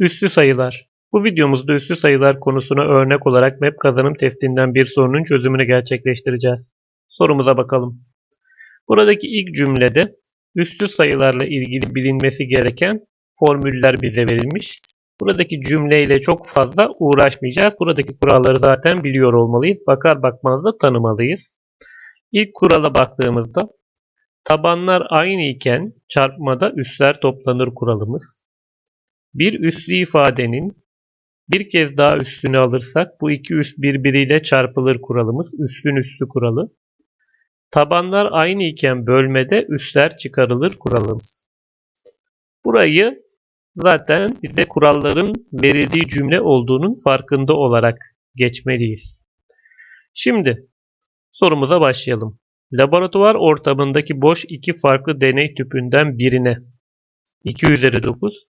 Üslü sayılar. Bu videomuzda üslü sayılar konusuna örnek olarak map kazanım testinden bir sorunun çözümünü gerçekleştireceğiz. Sorumuza bakalım. Buradaki ilk cümlede üslü sayılarla ilgili bilinmesi gereken formüller bize verilmiş. Buradaki cümleyle çok fazla uğraşmayacağız. Buradaki kuralları zaten biliyor olmalıyız. Bakar bakmaz da tanımalıyız. İlk kurala baktığımızda tabanlar aynı iken çarpmada üsler toplanır kuralımız. Bir üslü ifadenin bir kez daha üstünü alırsak bu iki üst birbiriyle çarpılır kuralımız. Üslün üstü kuralı. Tabanlar aynı iken bölmede üsler çıkarılır kuralımız. Burayı zaten bize kuralların verildiği cümle olduğunun farkında olarak geçmeliyiz. Şimdi sorumuza başlayalım. Laboratuvar ortamındaki boş iki farklı deney tüpünden birine 2 üzeri 9,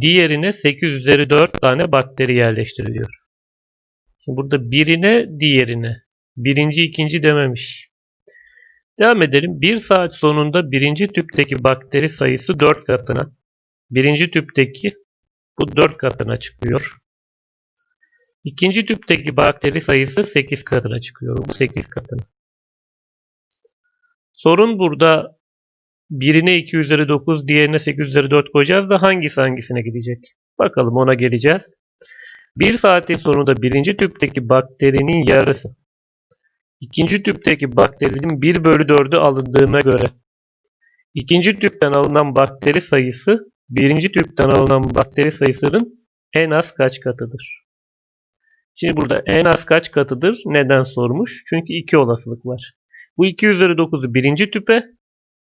diğerine 8 üzeri 4 tane bakteri yerleştiriliyor. Şimdi burada birine diğerine. Birinci ikinci dememiş. Devam edelim. Bir saat sonunda birinci tüpteki bakteri sayısı 4 katına. Birinci tüpteki bu 4 katına çıkıyor. İkinci tüpteki bakteri sayısı 8 katına çıkıyor. Bu 8 katına. Sorun burada birine 2 üzeri 9, diğerine 8 üzeri 4 koyacağız da hangisi hangisine gidecek? Bakalım ona geleceğiz. Bir saatin sonunda birinci tüpteki bakterinin yarısı. ikinci tüpteki bakterinin 1 bölü 4'ü alındığına göre ikinci tüpten alınan bakteri sayısı birinci tüpten alınan bakteri sayısının en az kaç katıdır? Şimdi burada en az kaç katıdır? Neden sormuş? Çünkü iki olasılık var. Bu 2 üzeri 9'u birinci tüpe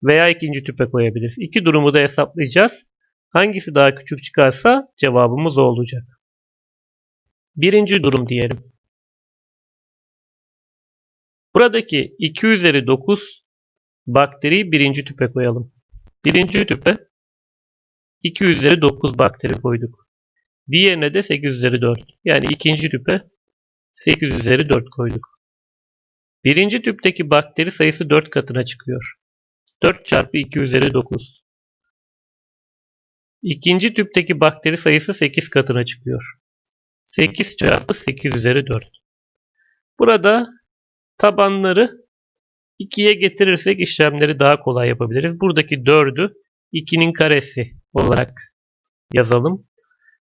veya ikinci tüpe koyabiliriz. İki durumu da hesaplayacağız. Hangisi daha küçük çıkarsa cevabımız o olacak. Birinci durum diyelim. Buradaki 2 üzeri 9 bakteriyi birinci tüpe koyalım. Birinci tüpe 2 üzeri 9 bakteri koyduk. Diğerine de 8 üzeri 4. Yani ikinci tüpe 8 üzeri 4 koyduk. Birinci tüpteki bakteri sayısı 4 katına çıkıyor. 4 çarpı 2 üzeri 9. İkinci tüpteki bakteri sayısı 8 katına çıkıyor. 8 çarpı 8 üzeri 4. Burada tabanları 2'ye getirirsek işlemleri daha kolay yapabiliriz. Buradaki 4'ü 2'nin karesi olarak yazalım.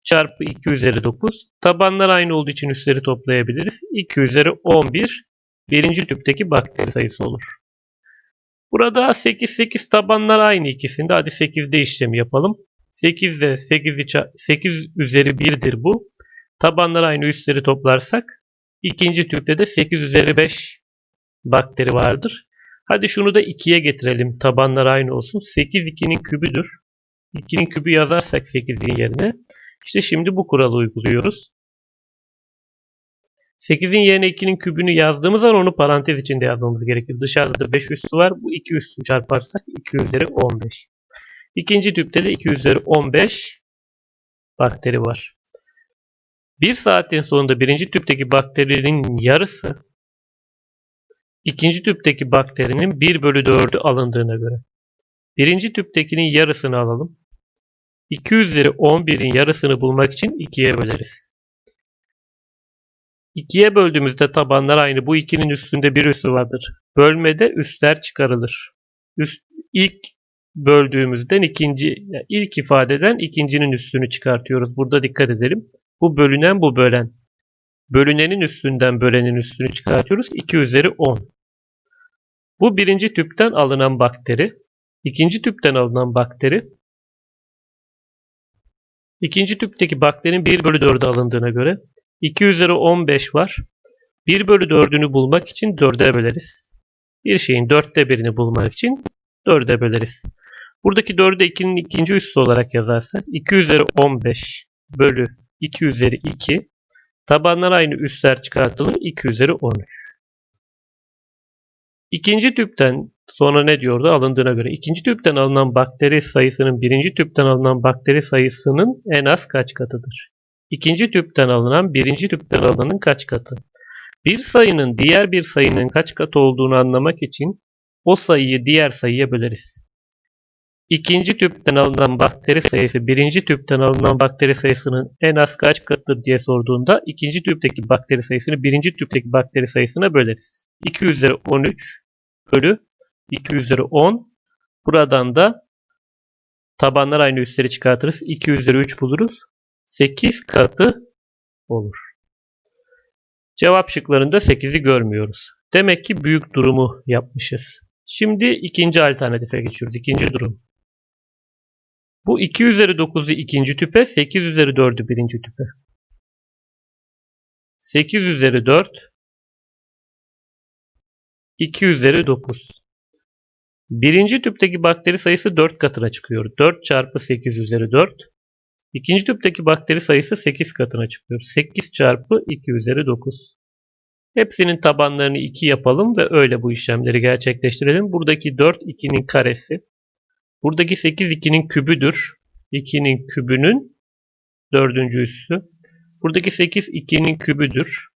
Çarpı 2 üzeri 9. Tabanlar aynı olduğu için üstleri toplayabiliriz. 2 üzeri 11 birinci tüpteki bakteri sayısı olur. Burada 8 8 tabanlar aynı ikisinde. Hadi 8'de işlemi yapalım. 8 de 8, 8 üzeri 1'dir bu. Tabanlar aynı üstleri toplarsak ikinci tüpte de 8 üzeri 5 bakteri vardır. Hadi şunu da 2'ye getirelim. Tabanlar aynı olsun. 8 2'nin kübüdür. 2'nin kübü yazarsak 8'in yerine. İşte şimdi bu kuralı uyguluyoruz. 8'in yerine 2'nin kübünü yazdığımız zaman onu parantez içinde yazmamız gerekir. Dışarıda 5 üssü var. Bu 2 üssü çarparsak 2 üzeri 15. İkinci tüpte de 2 üzeri 15 bakteri var. Bir saatin sonunda birinci tüpteki bakterinin yarısı ikinci tüpteki bakterinin 1 bölü 4'ü alındığına göre. Birinci tüptekinin yarısını alalım. 2 üzeri 11'in yarısını bulmak için 2'ye böleriz. 2'ye böldüğümüzde tabanlar aynı. Bu 2'nin üstünde bir üssü vardır. Bölmede üstler çıkarılır. Üst, ilk böldüğümüzden ikinci, yani ilk ifadeden ikincinin üstünü çıkartıyoruz. Burada dikkat edelim. Bu bölünen bu bölen. Bölünenin üstünden bölenin üstünü çıkartıyoruz. 2 üzeri 10. Bu birinci tüpten alınan bakteri. ikinci tüpten alınan bakteri. İkinci tüpteki bakterinin 1 bölü 4'e alındığına göre 2 üzeri 15 var. 1 bölü 4'ünü bulmak için 4'e böleriz. Bir şeyin 4'te birini bulmak için 4'e böleriz. Buradaki 4'ü 2'nin ikinci üssü olarak yazarsak 2 üzeri 15 bölü 2 üzeri 2 tabanlar aynı üstler çıkartılır 2 üzeri 13. İkinci tüpten sonra ne diyordu alındığına göre ikinci tüpten alınan bakteri sayısının birinci tüpten alınan bakteri sayısının en az kaç katıdır? İkinci tüpten alınan birinci tüpten alınanın kaç katı? Bir sayının diğer bir sayının kaç katı olduğunu anlamak için o sayıyı diğer sayıya böleriz. ikinci tüpten alınan bakteri sayısı birinci tüpten alınan bakteri sayısının en az kaç katıdır diye sorduğunda ikinci tüpteki bakteri sayısını birinci tüpteki bakteri sayısına böleriz. 2 üzeri 13 bölü 2 üzeri 10. Buradan da tabanlar aynı üstleri çıkartırız. 2 üzeri 3 buluruz. 8 katı olur. Cevap şıklarında 8'i görmüyoruz. Demek ki büyük durumu yapmışız. Şimdi ikinci alternatife geçiyoruz. İkinci durum. Bu 2 üzeri 9'u ikinci tüpe, 8 üzeri 4'ü birinci tüpe. 8 üzeri 4, 2 üzeri 9. Birinci tüpteki bakteri sayısı 4 katına çıkıyor. 4 çarpı 8 üzeri 4. İkinci tüpteki bakteri sayısı 8 katına çıkıyor. 8 çarpı 2 üzeri 9. Hepsinin tabanlarını 2 yapalım ve öyle bu işlemleri gerçekleştirelim. Buradaki 4 2'nin karesi. Buradaki 8 2'nin kübüdür. 2'nin kübünün dördüncü üssü. Buradaki 8 2'nin kübüdür.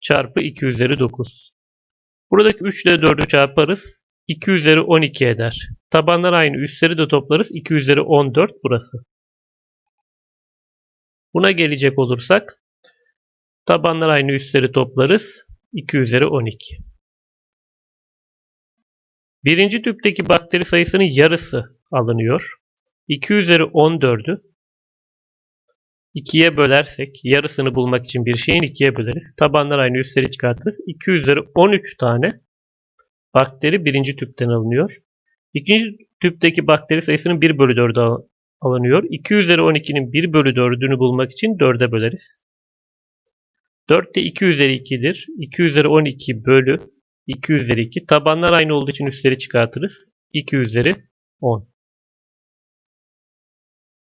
Çarpı 2 üzeri 9. Buradaki 3 ile 4'ü çarparız. 2 üzeri 12 eder. Tabanlar aynı. Üstleri de toplarız. 2 üzeri 14 burası. Buna gelecek olursak tabanlar aynı üstleri toplarız. 2 üzeri 12. Birinci tüpteki bakteri sayısının yarısı alınıyor. 2 üzeri 14'ü 2'ye bölersek yarısını bulmak için bir şeyin 2'ye böleriz. Tabanlar aynı üstleri çıkartırız. 2 üzeri 13 tane bakteri birinci tüpten alınıyor. İkinci tüpteki bakteri sayısının 1 bölü 4'ü alınıyor. 2 üzeri 12'nin 1 bölü 4'ünü bulmak için 4'e böleriz. 4 de 2 üzeri 2'dir. 2 üzeri 12 bölü 2 üzeri 2. Tabanlar aynı olduğu için üstleri çıkartırız. 2 üzeri 10.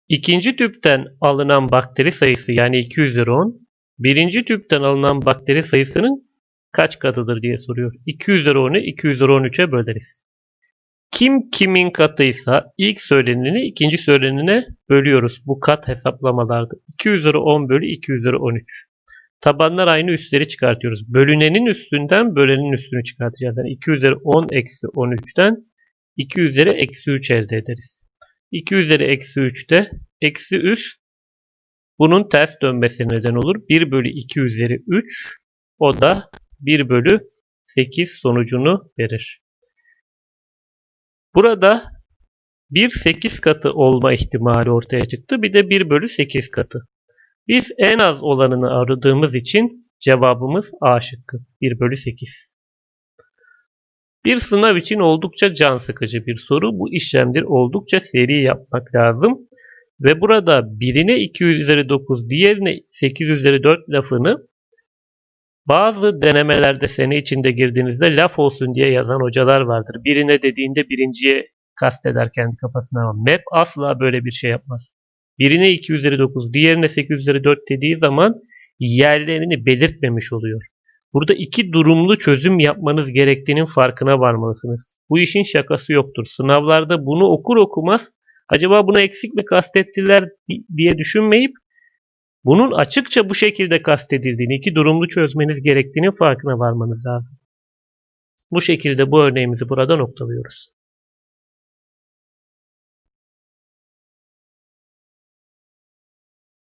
İkinci tüpten alınan bakteri sayısı yani 2 üzeri 10. Birinci tüpten alınan bakteri sayısının kaç katıdır diye soruyor. 2 üzeri 10'u 2 üzeri 13'e böleriz. Kim kimin katıysa ilk söyleneni ikinci söylenene bölüyoruz. Bu kat hesaplamalarda. 2 üzeri 10 bölü 2 üzeri 13. Tabanlar aynı üstleri çıkartıyoruz. Bölünenin üstünden bölenin üstünü çıkartacağız. Yani 2 üzeri 10 eksi 13'ten 2 üzeri eksi 3 elde ederiz. 2 üzeri eksi 3'te eksi üst bunun ters dönmesine neden olur. 1 bölü 2 üzeri 3 o da 1 bölü 8 sonucunu verir. Burada bir 8 katı olma ihtimali ortaya çıktı. Bir de 1 bölü 8 katı. Biz en az olanını aradığımız için cevabımız A şıkkı. 1 bölü 8. Bir sınav için oldukça can sıkıcı bir soru. Bu işlemleri oldukça seri yapmak lazım. Ve burada birine 2 üzeri 9, diğerine 8 üzeri 4 lafını bazı denemelerde sene içinde girdiğinizde laf olsun diye yazan hocalar vardır. Birine dediğinde birinciye kasteder kendi kafasına ama map asla böyle bir şey yapmaz. Birine 2 üzeri 9, diğerine 8 üzeri 4 dediği zaman yerlerini belirtmemiş oluyor. Burada iki durumlu çözüm yapmanız gerektiğinin farkına varmalısınız. Bu işin şakası yoktur. Sınavlarda bunu okur okumaz acaba buna eksik mi kastettiler diye düşünmeyip bunun açıkça bu şekilde kastedildiğini, iki durumlu çözmeniz gerektiğinin farkına varmanız lazım. Bu şekilde bu örneğimizi burada noktalıyoruz.